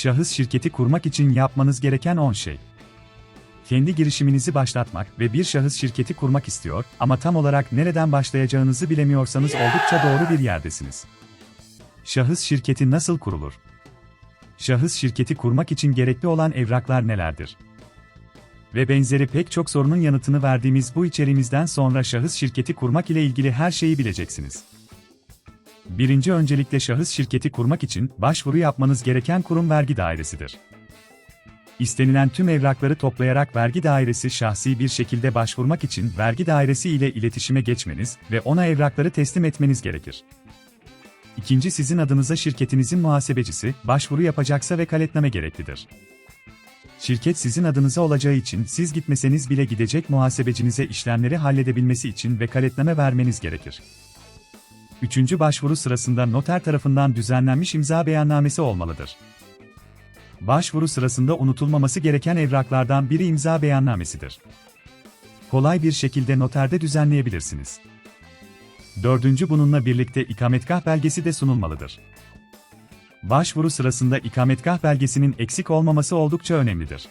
Şahıs şirketi kurmak için yapmanız gereken 10 şey. Kendi girişiminizi başlatmak ve bir şahıs şirketi kurmak istiyor ama tam olarak nereden başlayacağınızı bilemiyorsanız oldukça doğru bir yerdesiniz. Şahıs şirketi nasıl kurulur? Şahıs şirketi kurmak için gerekli olan evraklar nelerdir? Ve benzeri pek çok sorunun yanıtını verdiğimiz bu içeriğimizden sonra şahıs şirketi kurmak ile ilgili her şeyi bileceksiniz. Birinci öncelikle şahıs şirketi kurmak için başvuru yapmanız gereken kurum vergi dairesidir. İstenilen tüm evrakları toplayarak vergi dairesi şahsi bir şekilde başvurmak için vergi dairesi ile iletişime geçmeniz ve ona evrakları teslim etmeniz gerekir. İkinci sizin adınıza şirketinizin muhasebecisi, başvuru yapacaksa vekaletname gereklidir. Şirket sizin adınıza olacağı için siz gitmeseniz bile gidecek muhasebecinize işlemleri halledebilmesi için vekaletname vermeniz gerekir. Üçüncü başvuru sırasında noter tarafından düzenlenmiş imza beyannamesi olmalıdır. Başvuru sırasında unutulmaması gereken evraklardan biri imza beyannamesidir. Kolay bir şekilde noterde düzenleyebilirsiniz. Dördüncü bununla birlikte ikametgah belgesi de sunulmalıdır. Başvuru sırasında ikametgah belgesinin eksik olmaması oldukça önemlidir.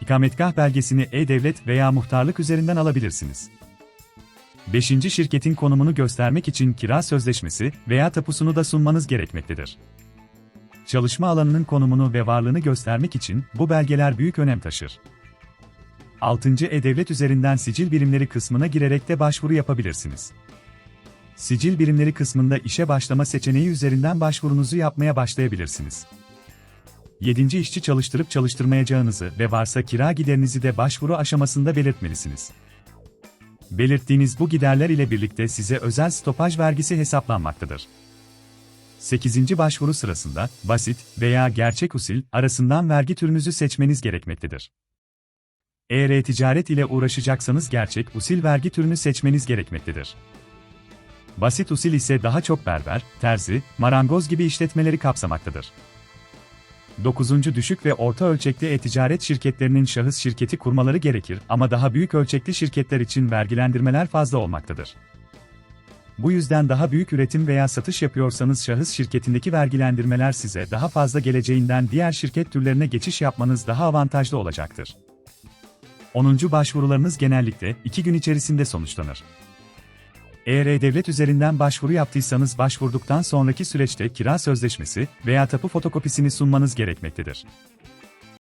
İkametgah belgesini e-devlet veya muhtarlık üzerinden alabilirsiniz. 5. Şirketin konumunu göstermek için kira sözleşmesi veya tapusunu da sunmanız gerekmektedir. Çalışma alanının konumunu ve varlığını göstermek için bu belgeler büyük önem taşır. 6. E-Devlet üzerinden sicil birimleri kısmına girerek de başvuru yapabilirsiniz. Sicil birimleri kısmında işe başlama seçeneği üzerinden başvurunuzu yapmaya başlayabilirsiniz. 7. işçi çalıştırıp çalıştırmayacağınızı ve varsa kira giderinizi de başvuru aşamasında belirtmelisiniz. Belirttiğiniz bu giderler ile birlikte size özel stopaj vergisi hesaplanmaktadır. 8. başvuru sırasında basit veya gerçek usul arasından vergi türünüzü seçmeniz gerekmektedir. Eğer e-ticaret ile uğraşacaksanız gerçek usul vergi türünü seçmeniz gerekmektedir. Basit usul ise daha çok berber, terzi, marangoz gibi işletmeleri kapsamaktadır. 9. Düşük ve orta ölçekli e-ticaret şirketlerinin şahıs şirketi kurmaları gerekir ama daha büyük ölçekli şirketler için vergilendirmeler fazla olmaktadır. Bu yüzden daha büyük üretim veya satış yapıyorsanız şahıs şirketindeki vergilendirmeler size daha fazla geleceğinden diğer şirket türlerine geçiş yapmanız daha avantajlı olacaktır. 10. başvurularınız genellikle 2 gün içerisinde sonuçlanır. Eğer E-Devlet üzerinden başvuru yaptıysanız başvurduktan sonraki süreçte kira sözleşmesi veya tapu fotokopisini sunmanız gerekmektedir.